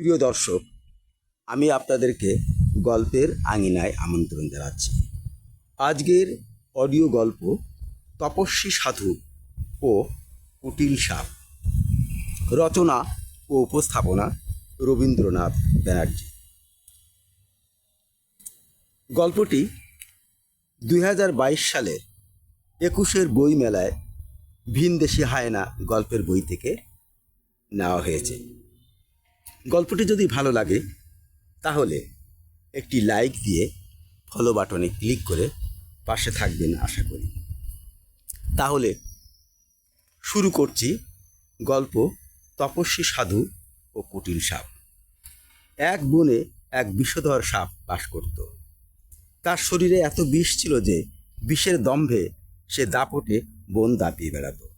প্রিয় দর্শক, আমি আপনাদেরকে গল্পের আঙিনায় আমন্ত্রণ জানাচ্ছি। আজকের অডিও গল্প তপস্বী সাধু ও কুটিল সাপ। রচনা ও উপস্থাপনা রবীন্দ্রনাথ ব্যানার্জি। গল্পটি দুই সালের একুশের বই মেলায় ভিনদেশি হায়না গল্পের বই থেকে নেওয়া হয়েছে। গল্পটি যদি ভালো লাগে, তাহলে একটি লাইক দিয়ে ফলো বাটনে ক্লিক করে পাশে থাকবেন আশা করি। তাহলে শুরু করছি গল্প তপস্বী সাধু ও কুটিল সাপ। এক বনে এক বিষধর সাপ বাস করত। তার শরীরে এত বিষ ছিল যে বিষের দম্ভে সে দাপটে বন দাপিয়ে বেড়াতো।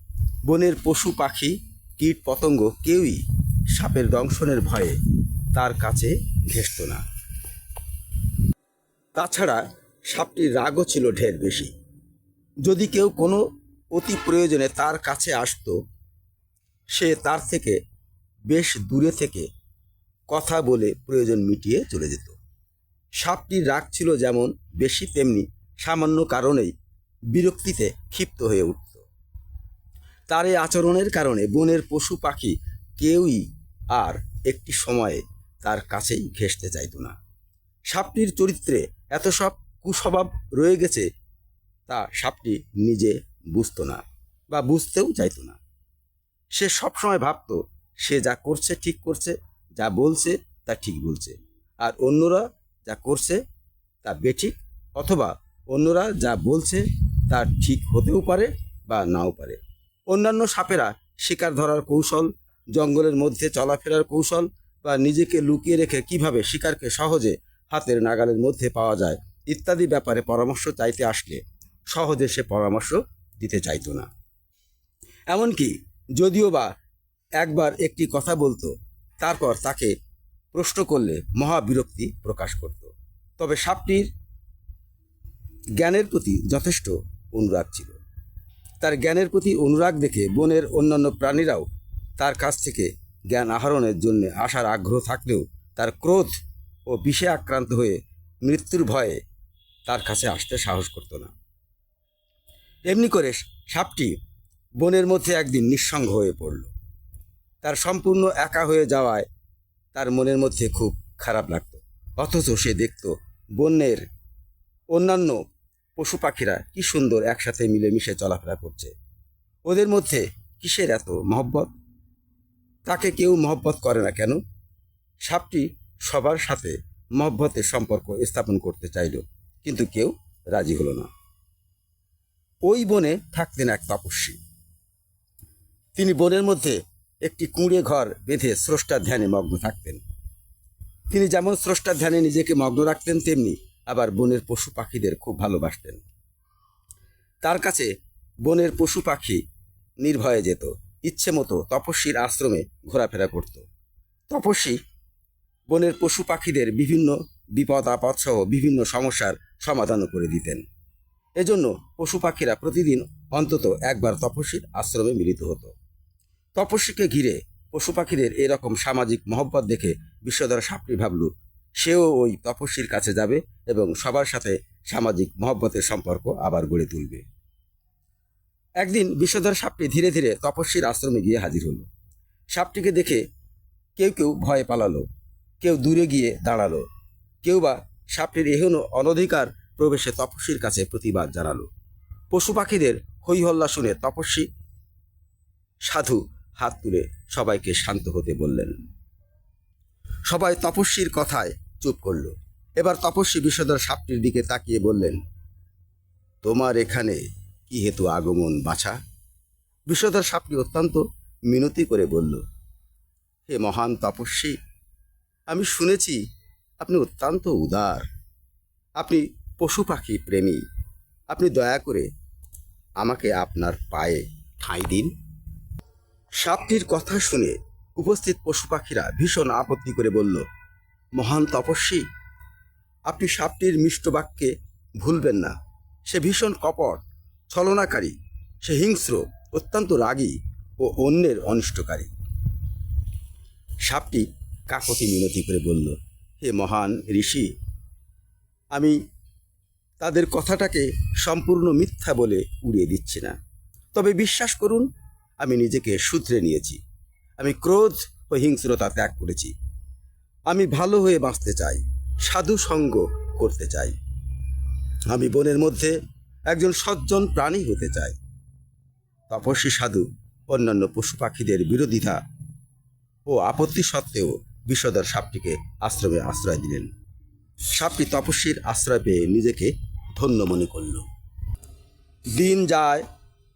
বনের পশু পাখি, কীট পতঙ্গ কেউই সাপের দংশনের ভয়ে তার কাছে ঘেসত না। তাছাড়া সাপটির রাগও ছিল ঢের বেশি। যদি কেউ কোনো অতি প্রয়োজনে তার কাছে আসতো, সে তার থেকে বেশ দূরে থেকে কথা বলে প্রয়োজন মিটিয়ে চলে যেত। সাপটির রাগ ছিল যেমন বেশি তেমনি সামান্য কারণেই বিরক্তিতে ক্ষিপ্ত হয়ে উঠত। তার এই আচরণের কারণে বনের পশু পাখি কেউই আর একটি সময়ে তার কাছেই ঘেঁষতে চাইতো না। সাপটির চরিত্রে এত সব কুস্বভাব রয়ে গেছে, তা সাপটি নিজে বুঝতো না বা বুঝতেও চাইতো না। সে সবসময় ভাবতো, সে যা করছে ঠিক করছে, যা বলছে তা ঠিক বলছে। আর অন্যরা যা করছে তা বেঠিক অথবা অন্যরা যা বলছে তা ঠিক হতেও পারে বা নাও পারে। অন্যান্য সাপেরা শিকার ধরার কৌশল জঙ্গলের মধ্যে চলাফেরার কৌশল বা নিজেকে লুকিয়ে রেখে কীভাবে শিকারকে সহজে হাতের নাগালের মধ্যে পাওয়া যায় ইত্যাদি ব্যাপারে পরামর্শ চাইতে আসলে সহজে সে পরামর্শ দিতে চাইতো না। এমনকি যদিও বা একবার একটি কথা বলতো, তারপর তাকে প্রশ্ন করলে মহা বিরক্তি প্রকাশ করত। তবে সাপটির জ্ঞানের প্রতি যথেষ্ট অনুরাগ ছিল। তার জ্ঞানের প্রতি অনুরাগ দেখে বনের অন্যান্য প্রাণীরাও তার কাছ থেকে জ্ঞান আহরণের জন্য আসার আগ্রহ থাকলেও তার ক্রোধ ও বিষে আক্রান্ত হয়ে মৃত্যুর ভয়ে তার কাছে আসতে সাহস করতো না। এমনি করে সাপটি বনের মধ্যে একদিন নিঃসঙ্গ হয়ে পড়ল। তার সম্পূর্ণ একা হয়ে যাওয়ায় তার মনের মধ্যে খুব খারাপ লাগতো। অথচ সে দেখত বন্যের অন্যান্য পশু পাখিরা কি সুন্দর একসাথে মিলেমিশে চলাফেরা করছে। ওদের মধ্যে কিসের এত মহব্বত? তাকে কেউ মহব্বত করে না কেন? সাপটি সবার সাথে মহব্বতের সম্পর্ক স্থাপন করতে চাইল, কিন্তু কেউ রাজি হলো না। ওই বনে থাকতেন এক তপস্বী। তিনি বনের মধ্যে একটি কুঁড়ে ঘর বেঁধে স্রষ্টার ধ্যানে মগ্ন থাকতেন। তিনি যেমন স্রষ্টার ধ্যানে নিজেকে মগ্ন রাখতেন, তেমনি আবার বনের পশু পাখিদের খুব ভালোবাসতেন। তার কাছে বনের পশু পাখি নির্ভয়ে যেত। ইচ্ছে মতো তপস্বীর আশ্রমে ঘোরাফেরা করত। তপস্বী বনের পশু পাখিদের বিভিন্ন বিপদ, আপদ সহ বিভিন্ন সমস্যার সমাধানও করে দিতেন। এজন্য পশু পাখিরা প্রতিদিন অন্তত একবার তপস্বীর আশ্রমে মিলিত হতো। তপস্বীকে ঘিরে পশু পাখিদের এরকম সামাজিক মহব্বত দেখে বিশ্বধর সাপটি ভাবল, সেও ওই তপস্বীর কাছে যাবে এবং সবার সাথে সামাজিক মহব্বতের সম্পর্ক আবার গড়ে তুলবে। একদিন বিশ্বধর সাপটি ধীরে ধীরে তপস্বীর আশ্রমে গিয়ে হাজির হলো। সাপটিকে দেখে কেউ কেউ ভয়ে পালালো, কেউ দূরে গিয়ে দাঁড়াল, কেউ বা সাপটির এহেন অনধিকার প্রবেশে তপস্বীর কাছে প্রতিবাদ জানালো। পশু পাখিদের হই হল্লা শুনে তপস্বী সাধু হাত তুলে সবাইকে শান্ত হতে বললেন। সবাই তপস্বীর কথায় চুপ করল। এবার তপস্বী বিষধর সাপটির দিকে তাকিয়ে বললেন, তোমার এখানে কি হেতু আগমন বাছা? বিষধর সাপটি অত্যন্ত মিনতি করে বলল, হে মহান তপস্বী, আমি শুনেছি আপনি অত্যন্ত উদার। আপনি পশু পাখি প্রেমী। আপনি দয়া করে আমাকে আপনার পায়ে ঠাঁই দিন সাপটির কথা শুনে উপস্থিত পশু পাখিরা ভীষণ আপত্তি করে বলল, মহান তপস্বী, আপনি সাপটির মিষ্ট বাক্যে ভুলবেন না। সে ভীষণ কপট। ছলনাকারী। সে হিংস্র, অত্যন্ত রাগী ও অন্যের অনিষ্টকারী। সাপটি কাকতি মিনতি করে বলল, হে মহান ঋষি, আমি তাদের কথাটাকে সম্পূর্ণ মিথ্যা বলে উড়িয়ে দিচ্ছি না। তবে বিশ্বাস করুন, আমি নিজেকে শুধরে নিয়েছি। আমি ক্রোধ ও হিংস্রতা ত্যাগ করেছি। আমি ভালো হয়ে বাঁচতে চাই সাধু সঙ্গ করতে চাই। আমি বনের মধ্যে একজন সজ্জন প্রাণী হতে চায়। তপস্বী সাধু, অন্যান্য পশু পাখিদের বিরোধিতা ও আপত্তি সত্ত্বেও বিষধর সাপটিকে আশ্রমে আশ্রয় দিলেন। সাপটি তপস্বীর আশ্রয় পেয়ে নিজেকে ধন্য মনে করল। দিন যায়,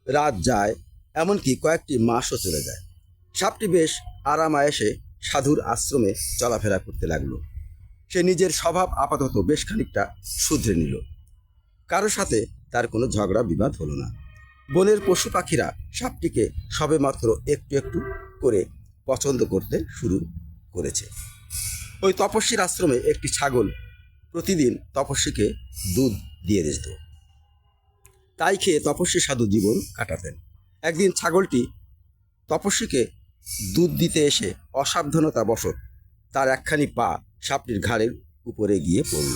রাত যায়, এমনকি কয়েকটি মাসও চলে যায়। সাপটি বেশ আরামায়েসে সাধুর আশ্রমে চলাফেরা করতে লাগল। সে নিজের স্বভাব আপাতত বেশ খানিকটা শুধরে নিল। কারও সাথে তার কোনো ঝগড়া, বিবাদ হলো না। বনের পশু পাখিরা সাপটিকে সবেমাত্র একটু একটু করে পছন্দ করতে শুরু করেছে। ওই তপস্বীর আশ্রমে একটি ছাগল প্রতিদিন তপস্বীকে দুধ দিয়ে দিত। তাই খেয়ে তপস্বী সাধু জীবন কাটাতেন। একদিন ছাগলটি তপস্বীকে দুধ দিতে এসে অসাবধানতা বশত তার একখানি পা সাপটির ঘাড়ের উপরে গিয়ে পড়ল।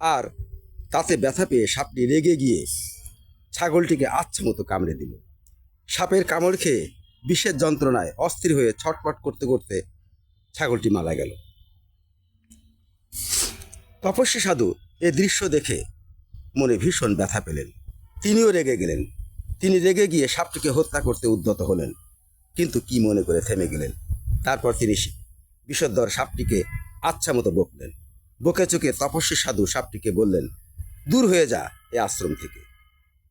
আর তাতে ব্যথা পেয়ে সাপটি রেগে গিয়ে ছাগলটিকে আচ্ছা মতো কামড়ে দিল। সাপের কামড় খেয়ে বিষের যন্ত্রণায় অস্থির হয়ে ছটপট করতে করতে ছাগলটি মারা গেল। তপস্বী সাধু এ দৃশ্য দেখে মনে ভীষণ ব্যথা পেলেন। তিনিও রেগে গেলেন। তিনি রেগে গিয়ে সাপটিকে হত্যা করতে উদ্যত হলেন, কিন্তু কি মনে করে থেমে গেলেন? তারপর তিনি বিষধর সাপটিকে আচ্ছা মতো বকলেন। বকে চোখে তপস্বী সাধু সাপটিকে বললেন দূর হয়ে যা এ আশ্রম থেকে।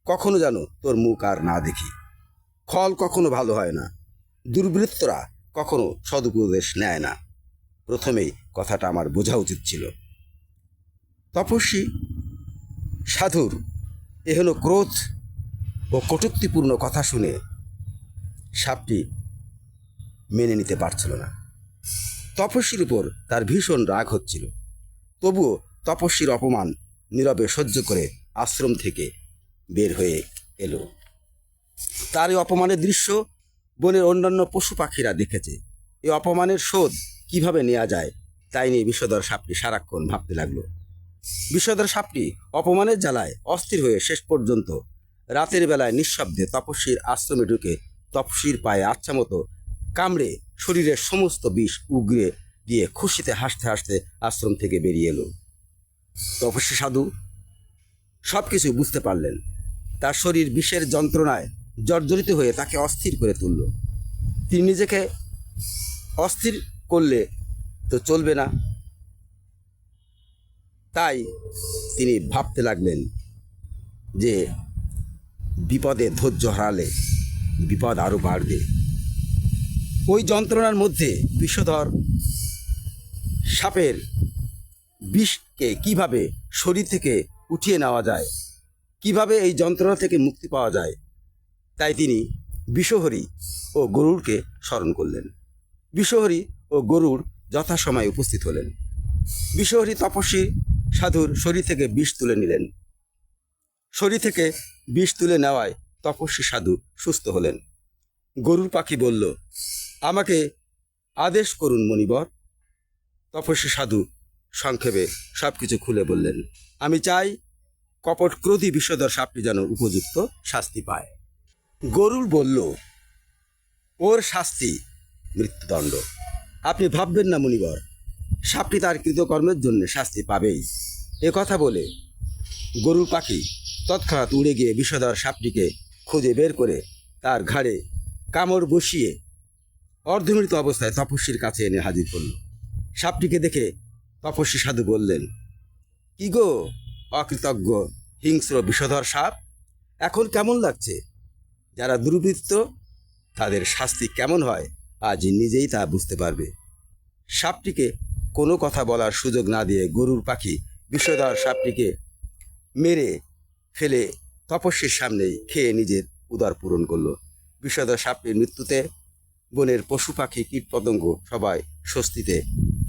কখনো যেন তোর মুখ আর না দেখি। ফল কখনো ভালো হয় না। দুর্বৃত্তরা কখনো সদুপদেশ নেয় না। প্রথমেই কথাটা আমার বোঝা উচিত ছিল। তপস্বী, সাধুর এহেন ক্রোধ ও কটুক্তিপূর্ণ কথা শুনে সাপটি মেনে নিতে পারছিল না। তপস্বীর উপর তার ভীষণ রাগ হচ্ছিল। তবুও তপস্বীর অপমান নীরবে সহ্য করে আশ্রম থেকে বের হয়ে এলো। তার এই অপমানের দৃশ্য বনের অন্যান্য পশু পাখিরা দেখেছে। এই অপমানের শোধ কীভাবে নেওয়া যায় তাই নিয়ে বিষধর সাপটি সারাক্ষণ ভাবতে লাগল। বিষধর সাপটি অপমানের জ্বালায় অস্থির হয়ে শেষ পর্যন্ত রাতের বেলায় নিঃশব্দে তপস্বীর আশ্রমে ঢুকে তপস্বীর পায়ে আচ্ছা মতো কামড়ে শরীরের সমস্ত বিষ উগড়ে দিয়ে খুশিতে হাসতে হাসতে আশ্রম থেকে বেরিয়ে এলো। তপস্বী সাধু সব কিছু বুঝতে পারলেন। তার শরীর বিষের যন্ত্রণায় জর্জরিত হয়ে তাকে অস্থির করে তুলল। তিনি নিজেকে অস্থির করলে তো চলবে না। তাই তিনি ভাবতে লাগলেন যে বিপদে ধৈর্য হারালে বিপদ আরও বাড়বে। ওই যন্ত্রণার মধ্যে বিষধর সাপের বিষকে কীভাবে শরীর থেকে উঠিয়ে নেওয়া যায়? কীভাবে এই যন্ত্রণা থেকে মুক্তি পাওয়া যায়? তাই তিনি বিষহরী ও গরুরকে স্মরণ করলেন। বিষহরী ও গরুর যথাসময়ে উপস্থিত হলেন। বিষহরী তপস্বী সাধুর শরীর থেকে বিষ তুলে নিলেন। শরীর থেকে বিষ তুলে নেওয়ায় তপস্বী সাধু সুস্থ হলেন। গরুর পাখি বলল, আমাকে আদেশ করুন মণিবর। তপস্বী সাধু সংক্ষেপে সব কিছু খুলে বললেন, আমি চাই কপট ক্রোধী বিষধর সাপটি যেন উপযুক্ত শাস্তি পায়। গরুর বলল, ওর শাস্তি মৃত্যুদণ্ড। আপনি ভাববেন না মুনিবর, সাপটি তার কৃতকর্মের জন্য শাস্তি পাবেই। এ কথা বলে গরুর পাখি তৎক্ষণাৎ উড়ে গিয়ে বিষধর সাপটিকে খুঁজে বের করে তার ঘাড়ে কামড় বসিয়ে অর্ধমৃত অবস্থায় তপস্বীর কাছে এনে হাজির করল। সাপটিকে দেখে তপস্বী সাধু বললেন, কি গো, অকৃতজ্ঞ, হিংস্র, বিষধর সাপ? এখন কেমন লাগছে? যারা দুর্বৃত্ত, তাদের শাস্তি কেমন হয়, আজ নিজেই তা বুঝতে পারবে। সাপটিকে কোনো কথা বলার সুযোগ না দিয়ে গরুর পাখি বিষধর সাপটিকে মেরে ফেলে তপস্বীর সামনেই খেয়ে নিজের উদার পূরণ করল। বিষধর সাপটির মৃত্যুতে বনের পশু পাখি, কীটপতঙ্গ সবাই স্বস্তিতে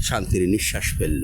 শান্তির নিঃশ্বাস ফেলল।